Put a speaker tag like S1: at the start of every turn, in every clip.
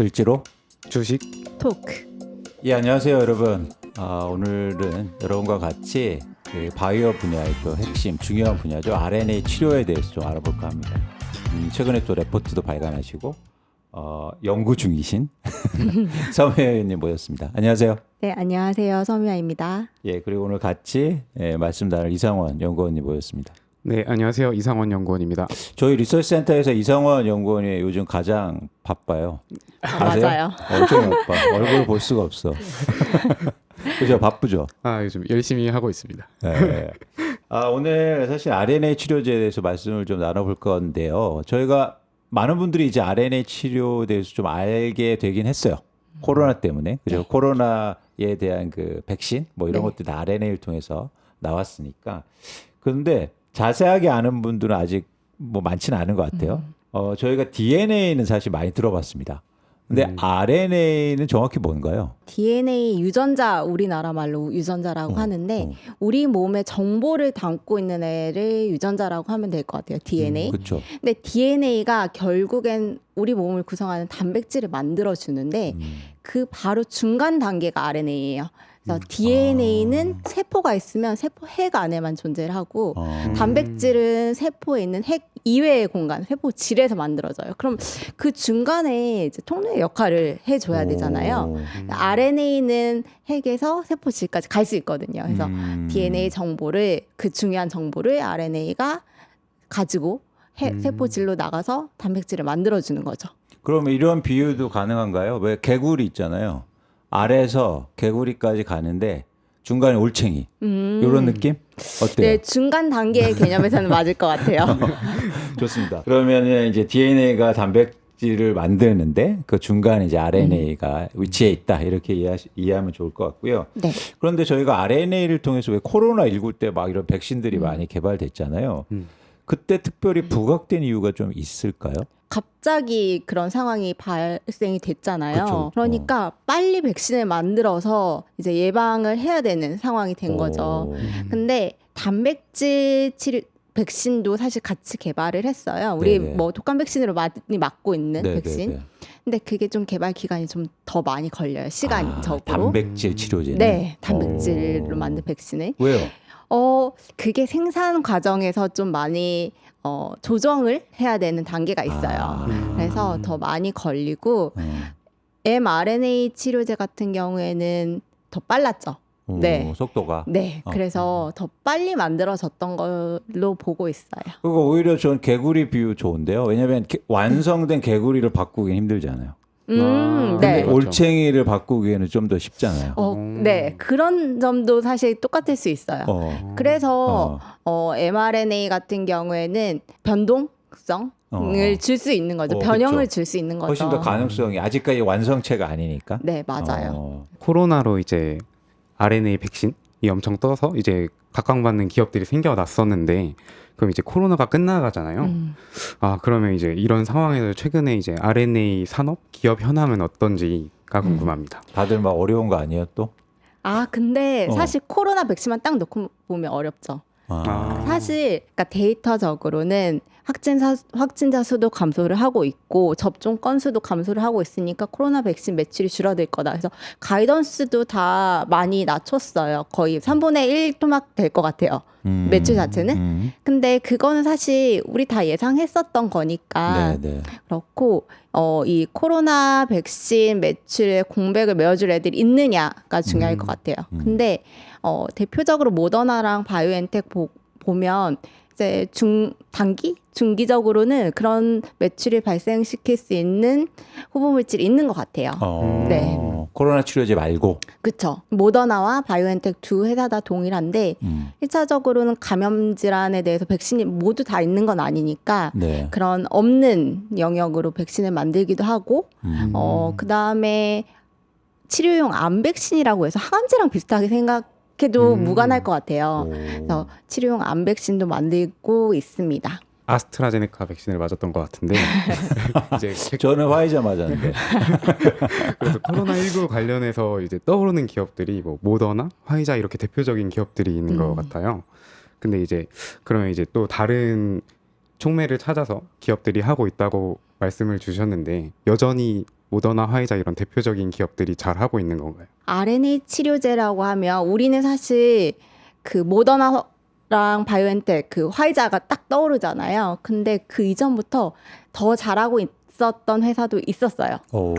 S1: 을지로
S2: 주식
S3: 토크.
S1: 예 안녕하세요 여러분 아, 오늘은 여러분과 같이 그 바이오 분야의 또 핵심 중요한 분야죠 RNA 치료에 대해서 좀 알아볼까 합니다 음, 최근에 또 레포트도 발간하시고 어, 연구 중이신 서혜님 모셨습니다 안녕하세요
S3: 네, 안녕하세요. 서미아입니다.
S1: 예 그리고 오늘 같이 예, 말씀 나눌 이상원 연구원님 모셨습니다
S2: 네 안녕하세요 이상원 연구원입니다.
S1: 저희 리서치 센터에서 이상원 연구원이 요즘 가장 바빠요
S3: 아,
S1: 아세요?
S3: 맞아요.
S1: 엄청 바빠 얼굴 볼 수가 없어 그죠 바쁘죠
S2: 아 요즘 열심히 하고 있습니다.
S1: 네. 아, 오늘 사실 RNA 치료제에 대해서 말씀을 좀 나눠볼 건데요. 저희가 많은 분들이 이제 RNA 치료에 대해서 좀 알게 되긴 했어요. 코로나 때문에. 그죠?
S3: 네.
S1: 코로나에 대한 그 백신 뭐 이런
S3: 네.
S1: 것들이 다 RNA를 통해서 나왔으니까. 그런데 자세하게 아는 분들은 아직 뭐 많지는 않은 것 같아요.
S3: 음.
S1: 어, 저희가 DNA는 사실 많이 들어봤습니다. 근데
S2: 음.
S1: RNA는 정확히 뭔가요?
S3: DNA 유전자 우리나라 말로 유전자라고
S1: 어,
S3: 하는데
S1: 어.
S3: 우리 몸에 정보를 담고 있는 애를 유전자라고 하면 될 것 같아요. DNA.
S1: 그렇죠.
S3: 근데 DNA가 결국엔 우리 몸을 구성하는 단백질을 만들어 주는데
S1: 음.
S3: 그 바로 중간 단계가 RNA예요. 그래서
S1: 음.
S3: DNA는 세포가 있으면 세포 핵 안에만 존재를 하고
S1: 어.
S2: 음.
S3: 단백질은 세포에 있는 핵 이외의 공간, 세포 질에서 만들어져요. 그럼 그 중간에 이제 통로의 역할을 해줘야 되잖아요.
S1: 오.
S3: RNA는 핵에서 세포 질까지 갈 수 있거든요. 그래서
S1: 음.
S3: DNA 정보를 그 중요한 정보를 RNA가 가지고 해-
S2: 음.
S3: 세포 질로 나가서 단백질을 만들어주는 거죠.
S1: 그러면 이런 비유도 가능한가요? 왜 개구리 있잖아요. 아래에서 개구리까지 가는데 중간에 올챙이
S3: 음.
S1: 이런 느낌 어때요?
S3: 네, 중간 단계의 개념에서는 맞을 것 같아요.
S1: 좋습니다. 그러면은 이제 DNA가 단백질을 만드는데 그 중간에 이제 RNA가 위치해 있다 이렇게 이해하, 이해하면 좋을 것 같고요.
S3: 네.
S1: 그런데 저희가 RNA를 통해서 왜 코로나 19 때 막 이런 백신들이
S3: 음.
S1: 많이 개발됐잖아요.
S2: 음.
S1: 그때 특별히 부각된 이유가 좀 있을까요?
S3: 갑자기 그런 상황이 발생이 됐잖아요.
S1: 그쵸.
S3: 그러니까 빨리 백신을 만들어서 이제 예방을 해야 되는 상황이 된 거죠.
S1: 오.
S2: 음.
S3: 근데 단백질 치료 백신도 사실 같이 개발을 했어요. 우리
S1: 네네.
S3: 뭐 독감 백신으로 많이 맞고 있는
S1: 네,
S3: 백신. 근데 그게 좀 개발 기간이 좀 더 많이 걸려요. 시간이
S1: 아,
S3: 적으로.
S1: 단백질 치료제.
S3: 네, 단백질로
S1: 오.
S3: 만든 백신을.
S1: 왜요?
S3: 어, 그게 생산 과정에서 좀 많이 어, 조정을 해야 되는 단계가 있어요.
S1: 아.
S3: 그래서 더 많이 걸리고
S1: 음.
S3: mRNA 치료제 같은 경우에는 더 빨랐죠.
S1: 오,
S3: 네.
S1: 속도가.
S3: 네,
S1: 어.
S3: 그래서 더 빨리 만들어졌던 걸로 보고 있어요.
S1: 그거 오히려 전 개구리 비유 좋은데요. 왜냐하면 개- 완성된 개구리를 바꾸긴 힘들잖아요.
S3: 음,
S2: 아,
S1: 근데
S3: 네.
S2: 그렇죠.
S1: 올챙이를 바꾸기에는 좀 더 쉽잖아요.
S3: 어,
S2: 음.
S3: 네, 그런 점도 사실 똑같을 수 있어요.
S1: 어.
S3: 그래서
S1: 어.
S3: 어, mRNA 같은 경우에는 변동성을
S1: 어.
S3: 줄수 있는 거죠.
S1: 어,
S3: 변형을
S1: 그쵸.
S3: 줄수 있는 거죠.
S1: 훨씬 더 가능성이 아직까지 완성체가 아니니까.
S3: 네, 맞아요.
S1: 어.
S2: 코로나로 이제 RNA 백신 이 엄청 떠서 이제 각광받는 기업들이 생겨났었는데 그럼 이제 코로나가 끝나가잖아요.
S3: 음.
S2: 아 그러면 이제 이런 상황에서 최근에 이제 RNA 산업 기업 현황은 어떤지가
S3: 음.
S2: 궁금합니다.
S1: 다들 막 어려운 거 아니에요 또?
S3: 아, 근데
S1: 어.
S3: 사실 코로나 백신만 딱 놓고 보면 어렵죠.
S1: 아.
S2: 아.
S3: 사실 그러니까 데이터적으로는 확진자 확진자 수도 감소를 하고 있고 접종 건수도 감소를 하고 있으니까 코로나 백신 매출이 줄어들 거다. 그래서 가이던스도 다 많이 낮췄어요. 거의 3분의 1 토막 될 것 같아요.
S1: 음.
S3: 매출 자체는?
S1: 음.
S3: 근데 그거는 사실 우리 다 예상했었던 거니까
S1: 네, 네.
S3: 그렇고 어, 이 코로나 백신 매출의 공백을 메워줄 애들이 있느냐가 중요할
S2: 음.
S3: 것 같아요.
S1: 음.
S3: 근데 어, 대표적으로 모더나랑 바이오엔텍 보, 보면 이제 중 단기 중기적으로는 그런 매출을 발생시킬 수 있는 후보 물질이 있는 것 같아요.
S1: 어.
S3: 네.
S1: 코로나 치료제 말고.
S3: 그렇죠. 모더나와 바이오엔텍 두 회사 다 동일한데
S1: 음.
S3: 1차적으로는 감염 질환에 대해서 백신이 모두 다 있는 건 아니니까
S1: 네.
S3: 그런 없는 영역으로 백신을 만들기도 하고
S1: 음.
S3: 어 그다음에 치료용 암 백신이라고 해서 항암제랑 비슷하게 생각 해도
S2: 음.
S3: 무관할 것 같아요.
S1: 오.
S3: 그래서 치료용 암 백신도 만들고 있습니다.
S2: 아스트라제네카 백신을 맞았던 것 같은데 이제
S1: 저는 화이자 맞았는데.
S2: 그래서 코로나 19 관련해서 이제 떠오르는 기업들이 뭐 모더나, 화이자 이렇게 대표적인 기업들이 있는 것
S3: 음.
S2: 같아요. 근데 이제 그러면 이제 또 다른 촉매를 찾아서 기업들이 하고 있다고 말씀을 주셨는데 여전히 모더나 화이자 이런 대표적인 기업들이 잘 하고 있는 건가요?
S3: RNA 치료제라고 하면 우리는 사실 그 모더나 랑 바이오엔텍 그 화이자가 딱 떠오르잖아요. 근데 그 이전부터 더 잘하고 있었던 회사도 있었어요.
S1: 오.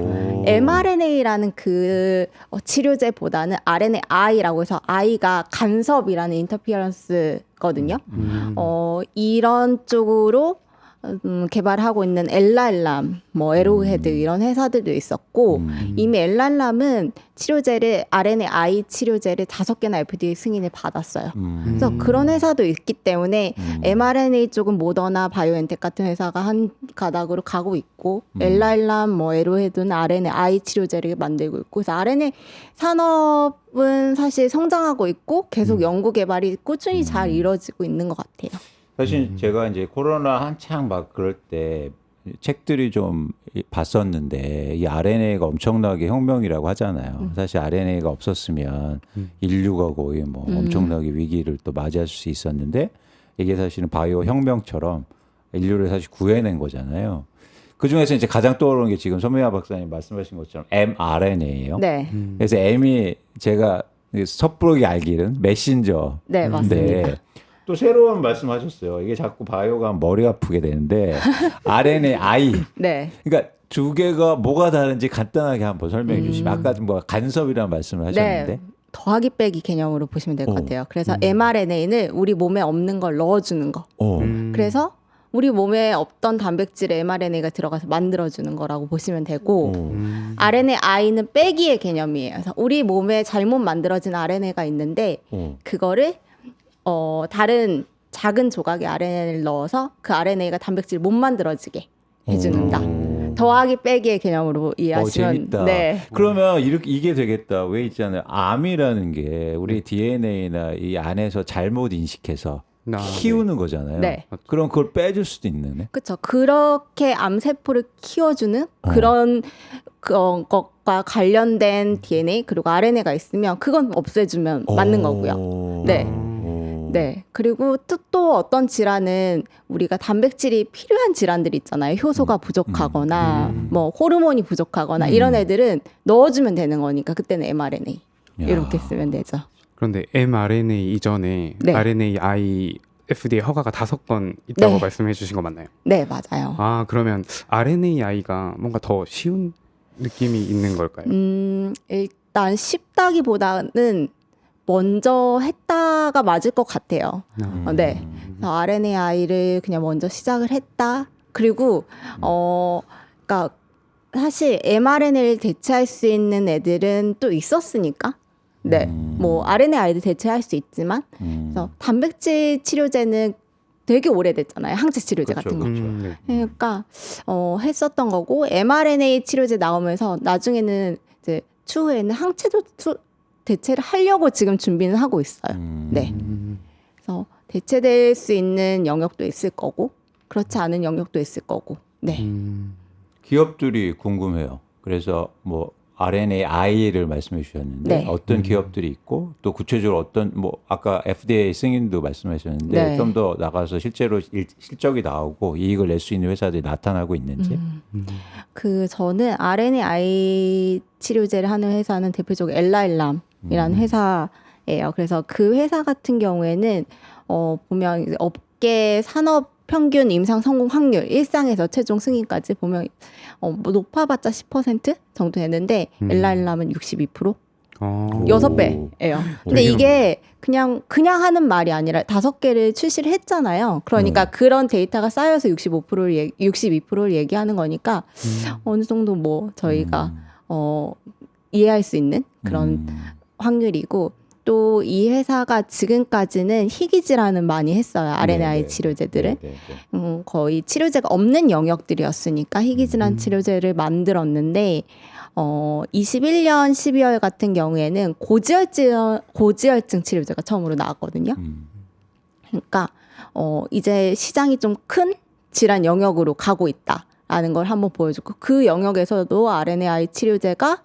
S3: mRNA라는 그 어, 치료제보다는 RNA이라고 해서 I가 간섭이라는 인터피어런스거든요.
S2: 음.
S3: 어, 이런 쪽으로 음, 개발하고 있는 엘랄람, 뭐 에로헤드 이런 회사들도 있었고
S1: 음.
S3: 이미 엘랄람은 치료제를 RNAi 치료제를 다섯 개나 FDA 승인을 받았어요.
S1: 음.
S3: 그래서 그런 회사도 있기 때문에
S1: 음.
S3: mRNA 쪽은 모더나 바이오엔텍 같은 회사가 한 가닥으로 가고 있고
S1: 음.
S3: 엘랄람 뭐 에로헤드는 RNAi 치료제를 만들고 있고 그래서 RNA 산업은 사실 성장하고 있고 계속
S2: 음.
S3: 연구 개발이 꾸준히
S1: 음.
S3: 잘 이루어지고 있는 것 같아요.
S1: 사실
S2: 음.
S1: 제가 이제 코로나 한창 막 그럴 때 책들이 좀 봤었는데 이 RNA가 엄청나게 혁명이라고 하잖아요.
S3: 음.
S1: 사실 RNA가 없었으면
S2: 음.
S1: 인류가 거의 뭐
S3: 음.
S1: 엄청나게 위기를 또 맞이할 수 있었는데 이게 사실은 바이오 혁명처럼 인류를 사실 구해낸 거잖아요. 그 중에서 이제 가장 떠오르는 게 지금 손미아 박사님 말씀하신 것처럼 mRNA예요.
S3: 네,
S2: 음.
S1: 그래서 M이 제가 섣부르게 알기는 메신저
S3: 네 맞습니다.
S1: 네. 또 새로운 말씀하셨어요. 이게 자꾸 바이오가 머리 아프게 되는데 RNAi
S3: 네,
S1: 그러니까 두 개가 뭐가 다른지 간단하게 한번 설명해
S3: 음.
S1: 주시면 아까 뭐 간섭이라는 말씀을 하셨는데
S3: 네. 더하기 빼기 개념으로 보시면 될것
S1: 오.
S3: 같아요. 그래서
S2: 음.
S3: mRNA는 우리 몸에 없는 걸 넣어주는 거.
S1: 어.
S2: 음.
S3: 그래서 우리 몸에 없던 단백질에 mRNA가 들어가서 만들어주는 거라고 보시면 되고
S1: 어.
S2: 음.
S3: RNAi는 빼기의 개념이에요. 그래서 우리 몸에 잘못 만들어진 RNA가 있는데
S1: 어.
S3: 그거를 어 다른 작은 조각의 RNA를 넣어서 그 RNA가 단백질 못 만들어지게 해주는다.
S1: 어.
S3: 더하기 빼기의 개념으로 이해하시면
S1: 재밌다.
S3: 네.
S1: 그러면 이렇게 이게 되겠다. 왜 있잖아요. 암이라는 게 우리 DNA나 이 안에서 잘못 인식해서
S2: 아,
S1: 키우는 거잖아요.
S3: 네.
S1: 그럼 그걸 빼줄 수도 있네.
S3: 그렇죠. 그렇게 암 세포를 키워주는
S1: 어.
S3: 그런 그, 어, 것과 관련된 DNA 그리고 RNA가 있으면 그건 없애주면 맞는 거고요.
S1: 어.
S3: 네.
S1: 어.
S3: 네. 그리고 또, 또 어떤 질환은 우리가 단백질이 필요한 질환들 있잖아요. 효소가 부족하거나
S2: 음.
S3: 뭐 호르몬이 부족하거나
S1: 음.
S3: 이런 애들은 넣어주면 되는 거니까 그때는 mRNA
S1: 야.
S3: 이렇게 쓰면 되죠.
S2: 그런데 mRNA 이전에
S3: 네.
S2: RNAi FDA 허가가 다섯 건 있다고
S3: 네.
S2: 말씀해 주신 거 맞나요?
S3: 네, 맞아요.
S2: 아 그러면 RNAi가 뭔가 더 쉬운 느낌이 있는 걸까요?
S3: 음, 일단 쉽다기보다는 먼저 했다가 맞을 것 같아요.
S2: 아,
S3: 어, 네. 그래서 RNAi를 그냥 먼저 시작을 했다. 그리고 어, 그러니까 사실 mRNA를 대체할 수 있는 애들은 또 있었으니까. 네.
S1: 음.
S3: 뭐 RNAi도 대체할 수 있지만,
S1: 음.
S3: 그래서 단백질 치료제는 되게 오래됐잖아요. 항체 치료제
S1: 그렇죠,
S3: 같은 거.
S1: 그렇죠.
S2: 음, 네.
S3: 그러니까 어, 했었던 거고 mRNA 치료제 나오면서 나중에는 이제 추후에는 항체도 투- 대체를 하려고 지금 준비는 하고 있어요.
S1: 음.
S3: 네.
S2: 음,
S3: 그래서 대체될 수 있는 영역도 있을 거고 그렇지 않은 영역도 있을 거고. 네.
S2: 음,
S1: 기업들이 궁금해요. 그래서 뭐 RNAi를 말씀해 주셨는데
S3: 네.
S1: 어떤
S2: 음.
S1: 기업들이 있고 또 구체적으로 어떤 뭐 아까 FDA 승인도 말씀하셨는데
S3: 네.
S1: 좀더 나가서 실제로 일- 실적이 나오고 이익을 낼 수 있는 회사들이 나타나고 있는지.
S3: 음.
S2: 음.
S3: 그 저는 RNAi 치료제를 하는 회사는 대표적으로 엘라일람 이라는
S1: 음.
S3: 회사예요. 그래서 그 회사 같은 경우에는 어 보면 이제 업계 산업 평균 임상 성공 확률 일상에서 최종 승인까지 보면 어, 뭐 높아봤자 10% 정도 되는데
S2: 음.
S3: 엘라일람은 62%
S2: 어,
S1: 오.
S3: 여섯 배예요. 근데 이게 그냥 그냥 하는 말이 아니라 다섯 개를 출시를 했잖아요. 그러니까
S1: 음.
S3: 그런 데이터가 쌓여서 65%를 얘기, 62%를 얘기하는 거니까
S2: 음,
S3: 어느 정도 뭐 저희가
S1: 음.
S3: 어 이해할 수 있는 그런
S1: 음.
S3: 확률이고 또 이 회사가 지금까지는 희귀질환은 많이 했어요. RNAi
S1: 네, 네.
S3: 치료제들을.
S1: 네, 네, 네.
S3: 음, 거의 치료제가 없는 영역들이었으니까 희귀질환
S2: 음.
S3: 치료제를 만들었는데 어 21년 12월 같은 경우에는 고지혈증 고지혈증 치료제가 처음으로 나왔거든요.
S1: 음.
S3: 그러니까 어 이제 시장이 좀 큰 질환 영역으로 가고 있다라는 걸 한번 보여주고 그 영역에서도 RNAi 치료제가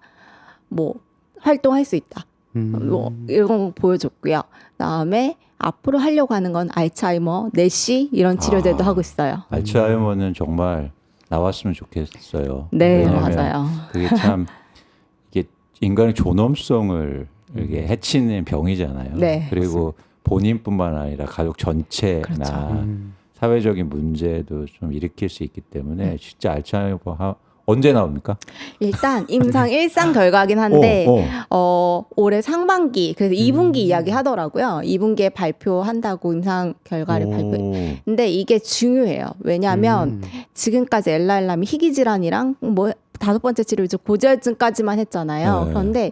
S3: 뭐 활동할 수 있다.
S2: 음,
S3: 뭐 이런 거 보여줬고요. 그다음에 앞으로 하려고 하는 건 알츠하이머, 뇌시 이런 치료제도
S1: 아.
S3: 하고 있어요.
S1: 알츠하이머는 정말 나왔으면 좋겠어요.
S3: 네, 맞아요.
S1: 그게 참 이게 인간의 존엄성을 이게 해치는 병이잖아요.
S3: 네,
S1: 그리고 본인뿐만 아니라 가족 전체나
S3: 그렇죠.
S2: 음.
S1: 사회적인 문제도 좀 일으킬 수 있기 때문에 진짜 알츠하이머 하- 언제 나옵니까?
S3: 일단 임상 일상 결과긴 한데
S1: 어, 어.
S3: 어, 올해 상반기 그래서 2분기
S1: 음.
S3: 이야기 하더라고요. 2분기에 발표한다고 임상 결과를
S1: 오.
S3: 발표. 근데 이게 중요해요. 왜냐하면
S2: 음.
S3: 지금까지 엘라엘람이 희귀 질환이랑 뭐 다섯 번째 치료제 고지혈증까지만 했잖아요.
S1: 네.
S3: 그런데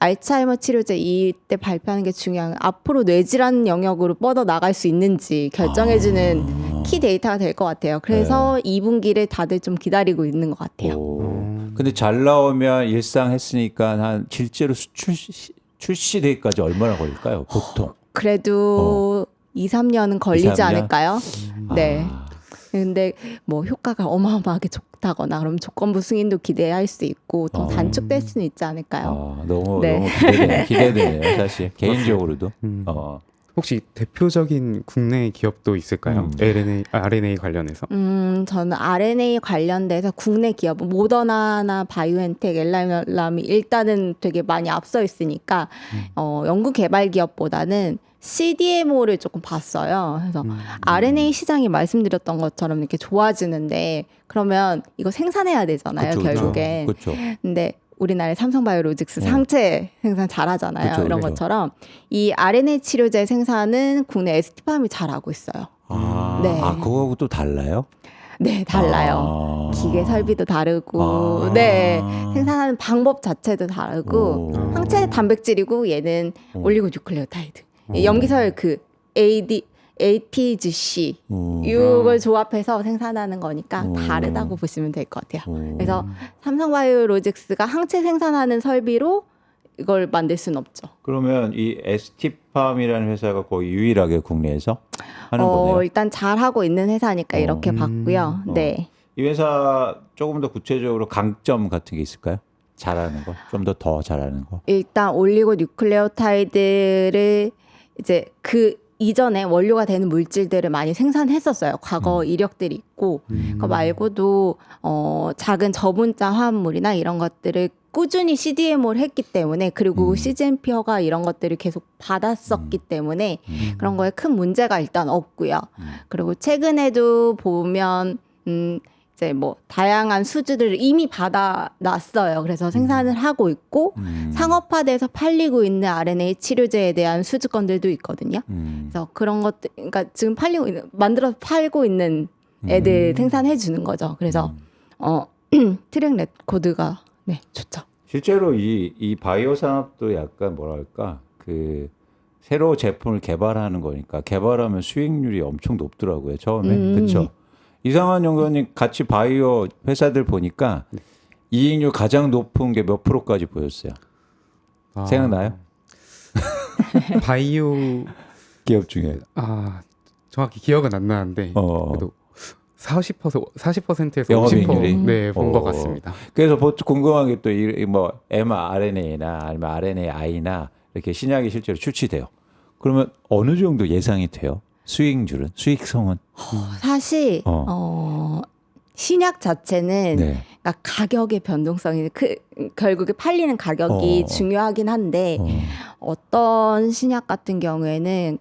S3: 알츠하이머 치료제 이때 발표하는 게 중요한 앞으로 뇌질환 영역으로 뻗어 나갈 수 있는지 결정해주는
S1: 아.
S3: 키 데이터가 될 것 같아요. 그래서 2분기를 다들 좀 기다리고 있는 것 같아요.
S1: 오.
S2: 음.
S1: 근데 잘 나오면 일상 했으니까 한 실제로 수출 출시되기까지 얼마나 걸릴까요? 보통.
S3: 그래도 2, 3년은 걸리지
S1: 2, 3년?
S3: 않을까요? 네.
S1: 아.
S3: 근데 뭐 효과가 어마어마하게 좋다거나 그럼 조건부 승인도 기대할 수 있고 더
S1: 어.
S3: 단축될 수는 있지 않을까요?
S1: 아, 너무
S3: 네.
S1: 너무 기대되네요. 기대되네요. 사실 개인적으로도.
S2: 음.
S1: 어.
S2: 혹시 대표적인 국내 기업도 있을까요?
S1: 음.
S2: RNA, RNA 관련해서?
S3: 음, 저는 RNA 관련돼서 국내 기업 모더나나 바이오엔텍, 엘라람이 일단은 되게 많이 앞서 있으니까
S1: 음.
S3: 어, 연구 개발 기업보다는 CDMO를 조금 봤어요. 그래서
S2: 음.
S3: RNA 시장이 말씀드렸던 것처럼 이렇게 좋아지는데 그러면 이거 생산해야 되잖아요,
S1: 그쵸, 그쵸.
S3: 결국엔.
S1: 그렇죠.
S3: 근데 우리나라의 삼성바이오로직스
S1: 어.
S3: 상체 생산 잘하잖아요.
S1: 그쵸,
S3: 이런
S1: 그쵸.
S3: 것처럼 이 RNA 치료제 생산은 국내 ST팜이 잘하고 있어요.
S1: 아,
S3: 네.
S1: 아 그거하고 또 달라요?
S3: 네, 달라요.
S1: 아.
S3: 기계 설비도 다르고,
S1: 아.
S3: 네 생산하는 방법 자체도 다르고
S1: 오.
S3: 항체 단백질이고 얘는
S1: 오.
S3: 올리고 뉴클레오타이드.
S1: 오.
S3: 이 염기설 그 AD ATGC
S1: 음.
S3: 이걸 조합해서 생산하는 거니까
S1: 오.
S3: 다르다고 보시면 될 것 같아요.
S1: 오.
S3: 그래서 삼성바이오로직스가 항체 생산하는 설비로 이걸 만들 수는 없죠.
S1: 그러면 이 ST팜이라는 회사가 거의 유일하게 국내에서 하는
S3: 어,
S1: 거네요.
S3: 일단 잘 하고 있는 회사니까
S1: 어.
S3: 이렇게
S2: 음.
S3: 봤고요.
S1: 어.
S3: 네.
S1: 이 회사 조금 더 구체적으로 강점 같은 게 있을까요? 잘하는 거, 좀 더 더 잘하는 거.
S3: 일단 올리고 뉴클레오타이드를 이제 그 이전에 원료가 되는 물질들을 많이 생산했었어요. 과거
S1: 음.
S3: 이력들이 있고
S2: 음.
S3: 그거 말고도 어 작은 저분자 화합물이나 이런 것들을 꾸준히 CDMO를 했기 때문에 그리고
S1: 음.
S3: CGMP 허가 이런 것들을 계속 받았었기 때문에
S1: 음.
S3: 그런 거에 큰 문제가 일단 없고요.
S1: 음.
S3: 그리고 최근에도 보면 음 이제 뭐 다양한 수주들을 이미 받아놨어요. 그래서 생산을 하고 있고
S1: 음.
S3: 상업화돼서 팔리고 있는 RNA 치료제에 대한 수주권들도 있거든요.
S1: 음.
S3: 그래서 그런 것들, 그러니까 지금 팔리고 있는, 만들어서 팔고 있는 애들 생산해 주는 거죠. 그래서
S1: 음.
S3: 어 트랙 레코드가 네 좋죠.
S1: 실제로 이, 이 바이오 산업도 약간 뭐랄까 그 새로 제품을 개발하는 거니까 개발하면 수익률이 엄청 높더라고요 처음에
S3: 음.
S1: 그렇죠 이상한 연구원님 같이 바이오 회사들 보니까 이익률 가장 높은 게 몇 프로까지 보였어요
S2: 아.
S1: 생각나요?
S2: 바이오
S1: 기업 중에
S2: 아 정확히 기억은 안 나는데
S1: 어
S2: 그래도 40% 40%에서
S1: 영업이익률이?
S2: 50% 네, 본것
S1: 어.
S2: 같습니다.
S1: 그래서 보통 궁금한 게또뭐 mRNA나 아니면 RNAI나 이렇게 신약이 실제로 출시돼요 그러면 어느 정도 예상이 돼요 수익률은 수익성은
S3: 사실
S1: 어.
S3: 어, 신약 자체는
S1: 네.
S3: 그러니까 가격의 변동성이 그 결국에 팔리는 가격이
S1: 어.
S3: 중요하긴 한데
S1: 어.
S3: 어떤 신약 같은 경우에는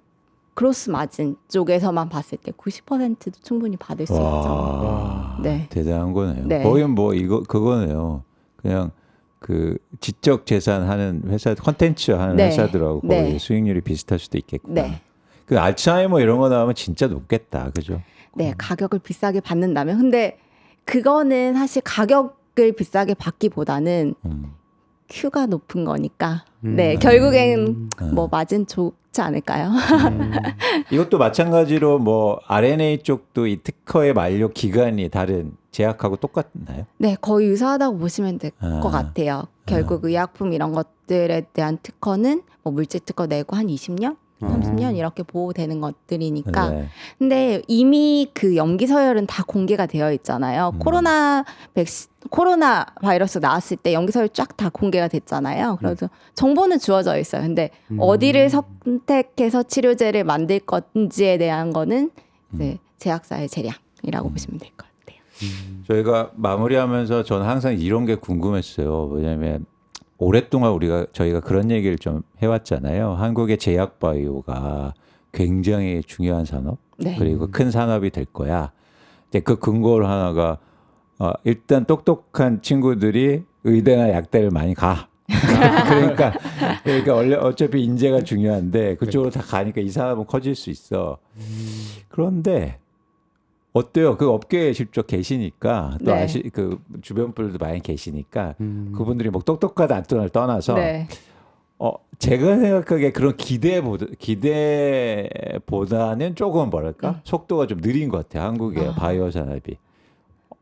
S3: 크로스 마진 쪽에서만 봤을 때 90%도 충분히 받을 수 있죠.
S1: 와,
S3: 네.
S1: 대단한 거네요.
S3: 네.
S1: 거의 뭐 이거 그거네요. 그냥 그 지적 재산 하는 회사 컨텐츠 하는
S3: 네.
S1: 회사들하고 거의
S3: 네.
S1: 수익률이 비슷할 수도 있겠구나.
S3: 네.
S1: 그 알츠하이머 이런 거 나오면 진짜 높겠다. 그죠?
S3: 네, 가격을 비싸게 받는다면 근데 그거는 사실 가격을 비싸게 받기보다는
S1: 음.
S3: 큐가 높은 거니까.
S2: 음.
S3: 네, 결국엔
S1: 음.
S3: 뭐 마진 좋지 않을까요?
S2: 음.
S1: 이것도 마찬가지로 뭐 RNA 쪽도 이 특허의 만료 기간이 다른 제약하고 똑같나요?
S3: 네, 거의 유사하다고 보시면 될
S1: 아.
S3: 것 같아요. 결국 의약품 이런 것들에 대한 특허는 뭐 물질 특허 내고 한 20년
S2: 음.
S3: 30년 이렇게 보호되는 것들이니까.
S1: 네.
S3: 근데 이미 그 연기 서열은 다 공개가 되어 있잖아요.
S1: 음.
S3: 코로나 백신 코로나 바이러스 나왔을 때 연기 서열 쫙 다 공개가 됐잖아요. 그래서 정보는 주어져 있어요. 근데
S2: 음.
S3: 어디를 선택해서 치료제를 만들 건지에 대한 거는 이제 제약사의 재량이라고
S1: 음.
S3: 보시면 될 것 같아요.
S1: 저희가 마무리하면서 저는 항상 이런 게 궁금했어요. 왜냐하면 오랫동안 우리가 저희가 그런 얘기를 좀 해왔잖아요. 한국의 제약 바이오가 굉장히 중요한 산업
S3: 네.
S1: 그리고 큰 산업이 될 거야. 이제 그 근거로 하나가 어, 일단 똑똑한 친구들이 의대나 약대를 많이 가. 그러니까 그러니까 원래 어차피 인재가 중요한데 그쪽으로 다 가니까 이 산업은 커질 수 있어. 그런데 어때요? 그 업계에 직접 계시니까 또
S3: 네.
S1: 아시 그 주변 분들도 많이 계시니까
S2: 음.
S1: 그분들이 뭐 똑똑하다 안 똑똑하다 떠나서
S3: 네.
S1: 어 제가 생각하기에 그런 기대보다 기대보다는 조금 뭐랄까
S3: 음.
S1: 속도가 좀 느린 것 같아요 한국의
S3: 아.
S1: 바이오 산업이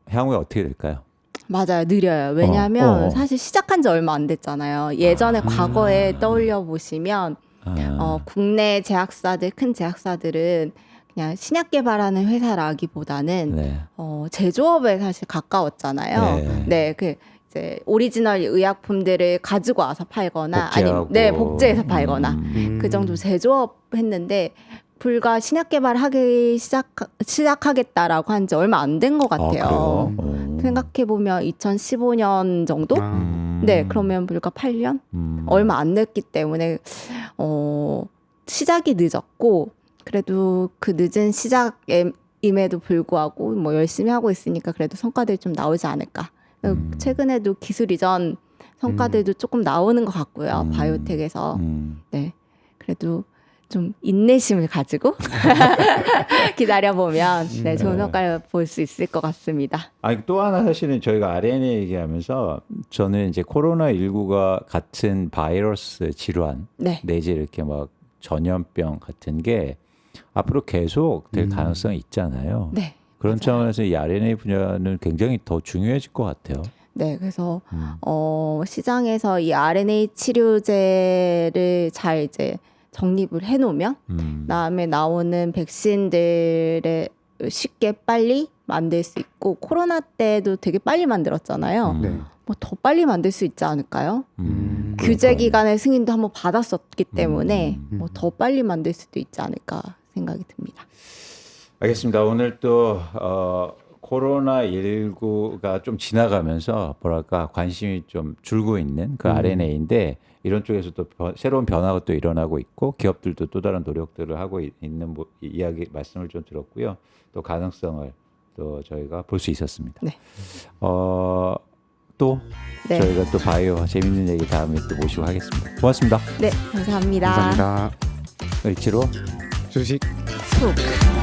S1: 향후에 어떻게 될까요?
S3: 맞아요. 느려요. 왜냐하면
S1: 어, 어.
S3: 사실 시작한 지 얼마 안 됐잖아요. 예전에
S1: 아.
S3: 과거에 떠올려 보시면
S1: 아,
S3: 어, 국내 제약사들 큰 제약사들은 그냥 신약 개발하는 회사라기보다는
S1: 네.
S3: 어, 제조업에 사실 가까웠잖아요.
S1: 네.
S3: 네, 그 이제 오리지널 의약품들을 가지고 와서 팔거나
S1: 복제하고.
S3: 아니면 네 복제해서 팔거나
S1: 음.
S2: 음.
S3: 그 정도 제조업 했는데 불과 신약 개발하기 시작 시작하겠다라고 한 지 얼마 안 된것
S1: 아,
S3: 같아요.
S1: 그래요? 어.
S3: 생각해 보면 2015년 정도?
S2: 아.
S1: 음.
S3: 네, 그러면 불과 8년?
S1: 음.
S3: 얼마 안 됐기 때문에 어 시작이 늦었고 그래도 그 늦은 시작임에도 불구하고 뭐 열심히 하고 있으니까 그래도 성과들이 좀 나오지 않을까.
S1: 음.
S3: 최근에도 기술 이전 성과들도 조금 나오는 것 같고요.
S1: 음.
S3: 바이오텍에서
S1: 음.
S3: 네 그래도 좀 인내심을 가지고 기다려 보면 네 좋은
S1: 네.
S3: 성과를 볼 수 있을 것 같습니다.
S1: 아니 또 하나 사실은 저희가 RNA 얘기하면서 저는 이제 코로나 19가 같은 바이러스 질환
S3: 네,
S1: 내지 이렇게 막 전염병 같은 게 앞으로 계속 될
S2: 음.
S1: 가능성이 있잖아요.
S3: 네,
S1: 그런
S3: 맞아요.
S1: 차원에서 이 RNA 분야는 굉장히 더 중요해질 것 같아요.
S3: 네 그래서
S1: 음.
S3: 어, 시장에서 이 RNA 치료제를 잘 이제 정립을 해놓으면
S1: 음.
S3: 다음에 나오는 백신들을 쉽게 빨리 만들 수 있고 코로나 때도 되게 빨리 만들었잖아요.
S1: 음.
S2: 네.
S3: 뭐더 빨리 만들 수 있지 않을까요?
S1: 음.
S3: 규제
S1: 그러니까요.
S3: 기간의 승인도 한번 받았었기 때문에
S1: 음.
S3: 뭐더 빨리 만들 수도 있지 않을까 생각이 듭니다.
S1: 알겠습니다. 오늘 또 어, 코로나 19가 좀 지나가면서 뭐랄까 관심이 좀 줄고 있는 그
S2: 음.
S1: RNA인데 이런 쪽에서 또 변- 새로운 변화가 또 일어나고 있고 기업들도 또 다른 노력들을 하고 이- 있는 뭐- 이- 이야기 말씀을 좀 들었고요. 또 가능성을 또 저희가 볼 수 있었습니다.
S3: 네.
S1: 어, 또
S3: 네,
S1: 저희가 또 바이오 재밌는 얘기 다음에 또 모시고 하겠습니다. 고맙습니다.
S3: 네 감사합니다.
S2: 감사합니다.
S1: 을지로
S2: 주식
S3: 툭.